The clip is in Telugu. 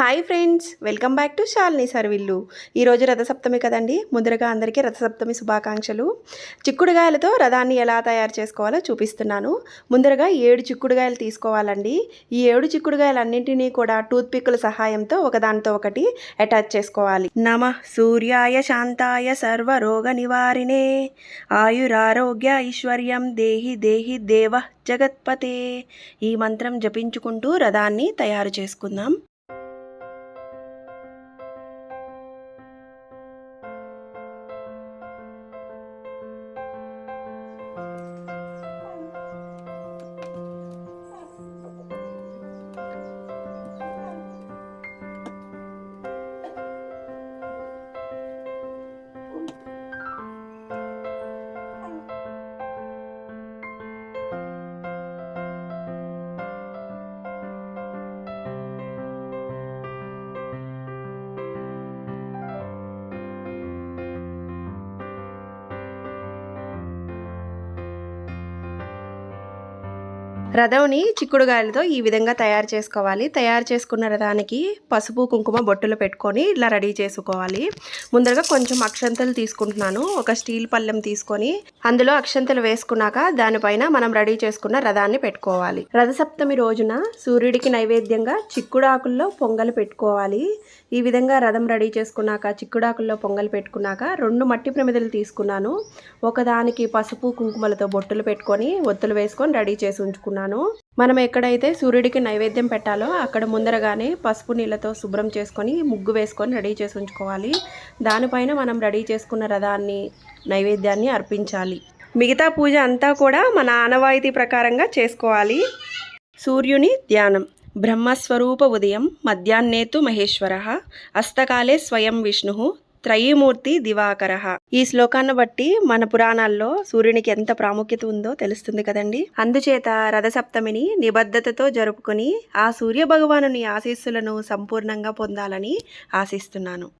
Hi friends welcome back to Shalini సర్విల్లు. ఈరోజు రథసప్తమి కదండి ముందరగా అందరికీ రథసప్తమి శుభాకాంక్షలు. చిక్కుడుగాయలతో రథాన్ని ఎలా తయారు చేసుకోవాలో చూపిస్తున్నాను. ముందరగా ఏడు చిక్కుడుగాయలు తీసుకోవాలండి. ఈ ఏడు చిక్కుడుగాయలన్నింటినీ కూడా టూత్ పిక్కుల సహాయంతో ఒకదానితో ఒకటి అటాచ్ చేసుకోవాలి. నమ సూర్యాయ శాంతాయ సర్వరోగ నివారిణే. ఆయురారోగ్య ఐశ్వర్యం దేహి దేహి దేవ జగత్పతే. ఈ మంత్రం జపించుకుంటూ రథాన్ని తయారు చేసుకుందాం. రథంని చిక్కుడుగాయలతో ఈ విధంగా తయారు చేసుకోవాలి. తయారు చేసుకున్న రథానికి పసుపు కుంకుమ బొట్టులు పెట్టుకొని ఇలా రెడీ చేసుకోవాలి. ముందరగా కొంచెం అక్షంతలు తీసుకుంటున్నాను. ఒక స్టీల్ పళ్ళెం తీసుకొని అందులో అక్షంతలు వేసుకున్నాక దానిపైన మనం రెడీ చేసుకున్న రథాన్ని పెట్టుకోవాలి. రథసప్తమి రోజున సూర్యుడికి నైవేద్యంగా చిక్కుడాకుల్లో పొంగలు పెట్టుకోవాలి. ఈ విధంగా రథం రెడీ చేసుకున్నాక చిక్కుడాకుల్లో పొంగలు పెట్టుకున్నాక రెండు మట్టి ప్రమిదలు తీసుకున్నాను. ఒకదానికి పసుపు కుంకుమలతో బొట్టులు పెట్టుకొని ఒత్తులు వేసుకొని రెడీ చేసి ఉంచుకున్నాను. మనం ఎక్కడైతే సూర్యుడికి నైవేద్యం పెట్టాలో అక్కడ ముందరగానే పసుపు నీళ్ళతో శుభ్రం చేసుకొని ముగ్గు వేసుకొని రెడీ చేసి ఉంచుకోవాలి. దానిపైన మనం రెడీ చేసుకున్న రథాన్ని నైవేద్యాన్ని అర్పించాలి. మిగతా పూజ అంతా కూడా మన ఆనవాయితీ ప్రకారంగా చేసుకోవాలి. సూర్యుని ధ్యానం. బ్రహ్మస్వరూప ఉదయం మధ్యాహ్నేతు మహేశ్వర. అస్తకాలే స్వయం విష్ణు. త్రయీమూర్తి దివాకర. ఈ శ్లోకాన్ని బట్టి మన పురాణాల్లో సూర్యునికి ఎంత ప్రాముఖ్యత ఉందో తెలుస్తుంది కదండి. అందుచేత రథసప్తమిని నిబద్ధతతో జరుపుకుని ఆ సూర్య భగవానుని ఆశీస్సులను సంపూర్ణంగా పొందాలని ఆశిస్తున్నాను.